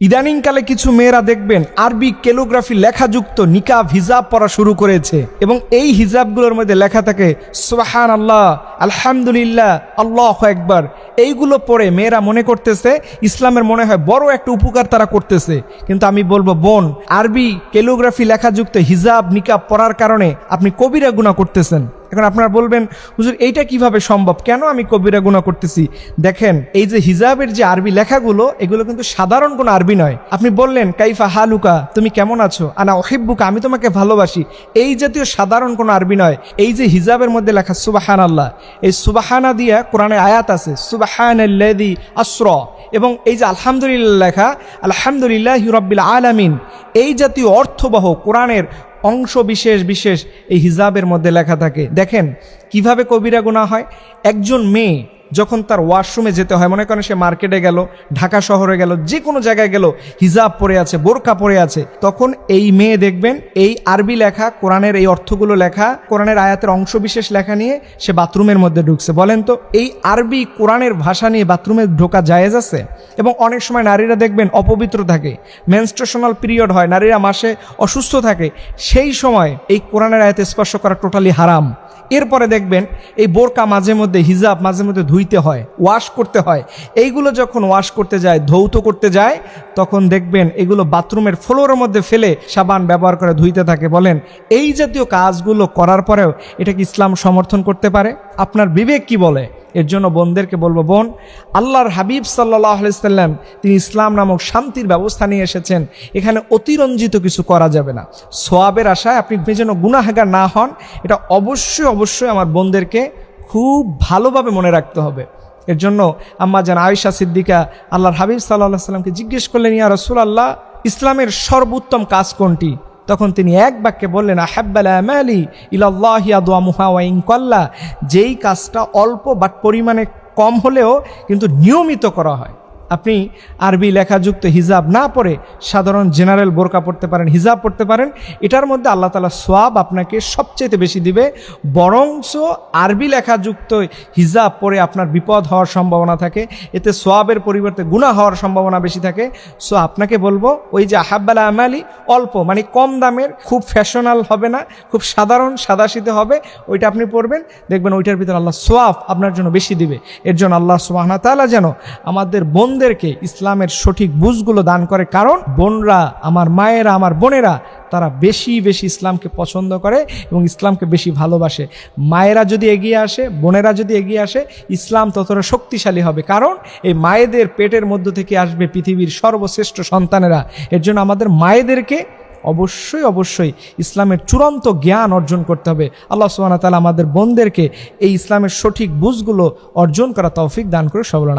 ইদানিংকালে কিছু মেয়েরা দেখবেন আরবি কেলোগ্রাফি লেখাযুক্ত নিকাব হিজাব পরা শুরু করেছে এবং এই হিজাবগুলোর মধ্যে লেখা থাকে সোহান আল্লাহ আলহামদুলিল্লাহ, আল্লাহ একবার এইগুলো পড়ে মেয়েরা মনে করতেছে, ইসলামের মনে হয় বড় একটা উপকার তারা করতেছে। কিন্তু আমি বলব, বোন, আরবি কেলোগ্রাফি লেখাযুক্ত হিজাব, নিকাব পড়ার কারণে আপনি কবিরা গুণা করতেছেন। এখন আপনারা বলবেন, হুজুর, এইটা কীভাবে সম্ভব? কেন আমি কবিরা গুণা করতেছি? দেখেন, এই যে হিজাবের যে আরবি লেখাগুলো, এগুলো কিন্তু সাধারণ কোনো আরবি নয়। আপনি বললেন, কাইফা হালুকা, তুমি কেমন আছো? আনা অহিব্বুকা, আমি তোমাকে ভালোবাসি। এই জাতীয় সাধারণ কোনো আরবি নয়। এই যে হিজাবের মধ্যে লেখা সুবাহান আল্লাহ এই সুবাহানা দিয়া কোরআনে আয়াত আছে সুবাহান আশ্র এবং এই যে আলহামদুলিল্লাহ লেখা, আলহামদুলিল্লাহ হিরব্বিল আলামিন, এই জাতীয় অর্থবহ কোরআনের অংশ বিশেষ বিশেষ এই হিজাবের মধ্যে লেখা থাকে। দেখেন কীভাবে কবিরা গুণা হয়? একজন মেয়ে যখন তার ওয়াশরুমে যেতে হয়, মনে করেন সে মার্কেটে গেল, ঢাকা শহরে গেল যে কোনো জায়গায় গেল, হিজাব পরে আছে বোরকা পরে আছে, তখন এই মেয়ে দেখবেন, এই আরবি লেখা, কোরআনের এই অর্থগুলো লেখা, কোরআনের আয়াতের অংশ বিশেষ লেখা নিয়ে সে বাথরুমের মধ্যে ঢুকছে। বলেন তো, এই আরবি কোরআনের ভাষা নিয়ে বাথরুমে ঢোকা জায়েজ আছে? এবং অনেক সময় নারীরা দেখবেন অপবিত্র থাকে মেনস্ট্রেশনাল পিরিয়ড হয়, নারীরা মাসে অসুস্থ থাকে, সেই সময় এই কোরআনের আয়াতে স্পর্শ করা টোটালি হারাম। এরপরে দেখবেন এই বোরকা মাঝে মধ্যে, হিজাব মাঝে মধ্যে ধুইতে হয় ওয়াশ করতে হয়। এইগুলো যখন ওয়াশ করতে যায়, ধৌত করতে যায়, তখন দেখবেন এগুলো বাথরুমের ফ্লোরের মধ্যে ফেলে সাবান ব্যবহার করে ধুইতে থাকে। বলেন, এই জাতীয় কাজগুলো করার পরেও এটা কি ইসলাম সমর্থন করতে পারে? আপনার বিবেক কি বলে? এর জন্য বোনদেরকে বলব, বোন, আল্লাহর হাবিব সাল্লাহ সাল্লাম, তিনি ইসলাম নামক শান্তির ব্যবস্থা নিয়ে এসেছেন। এখানে অতিরঞ্জিত কিছু করা যাবে না। সোয়াবের আশায় আপনি যেন গুনাহাগার না হন, এটা অবশ্যই অবশ্যই আমার বোনদেরকে খুব ভালোভাবে মনে রাখতে হবে। এর জন্য আম্মা জান আয়েশা সিদ্দিকা আল্লাহর হাবিব সাল্লাহ সাল্লামকে জিজ্ঞেস করলেন, ইয়া রসুল আল্লাহ ইসলামের সর্বোত্তম কাজ কোনটি? তখন তিনি এক বাক্যে বললেন, আহাব্বালি কল্লা। যেই কাজটা অল্প বাট পরিমাণে কম হলেও কিন্তু নিয়মিত করা হয়। আপনি আরবি লেখাযুক্ত হিজাব না পড়ে সাধারণ জেনারেল বোরকা পড়তে পারেন, হিজাব পড়তে পারেন, এটার মধ্যে আল্লাহ তালা সোয়াব আপনাকে সবচেয়ে বেশি দিবে। বরংস আরবি লেখাযুক্ত হিজাব পরে আপনার বিপদ হওয়ার সম্ভাবনা থাকে, এতে সোয়াবের পরিবর্তে গুণা হওয়ার সম্ভাবনা বেশি থাকে। সো আপনাকে বলব, ওই যে আহাব্বালা আমালি অল্প মানে কম দামের, খুব ফ্যাশনাল হবে না, খুব সাধারণ সাদাশিতে হবে, ওইটা আপনি পড়বেন, দেখবেন ওইটার ভিতরে আল্লাহ সোয়াব আপনার জন্য বেশি দিবে। এর জন্য আল্লাহ সোহানা তালা যেন আমাদের বোনদেরকে ইসলামের সঠিক বুঝগুলো দান করে, কারণ বোনরা, আমার মায়েরা, আমার বোনেরা, তারা বেশি বেশি ইসলামকে পছন্দ করে এবং ইসলামকে বেশি ভালোবাসে। মায়েরা যদি এগিয়ে আসে, বোনেরা যদি এগিয়ে আসে, ইসলাম ততটা শক্তিশালী হবে। কারণ এই মায়েদের পেটের মধ্য থেকে আসবে পৃথিবীর সর্বশ্রেষ্ঠ সন্তানেরা। এর জন্য আমাদের মায়েদেরকে অবশ্যই অবশ্যই ইসলামের চূড়ান্ত জ্ঞান অর্জন করতে হবে। আল্লাহ সুবাহ তালা আমাদের বোনদেরকে এই ইসলামের সঠিক বুঝগুলো অর্জন করা তৌফিক দান করে সবলনা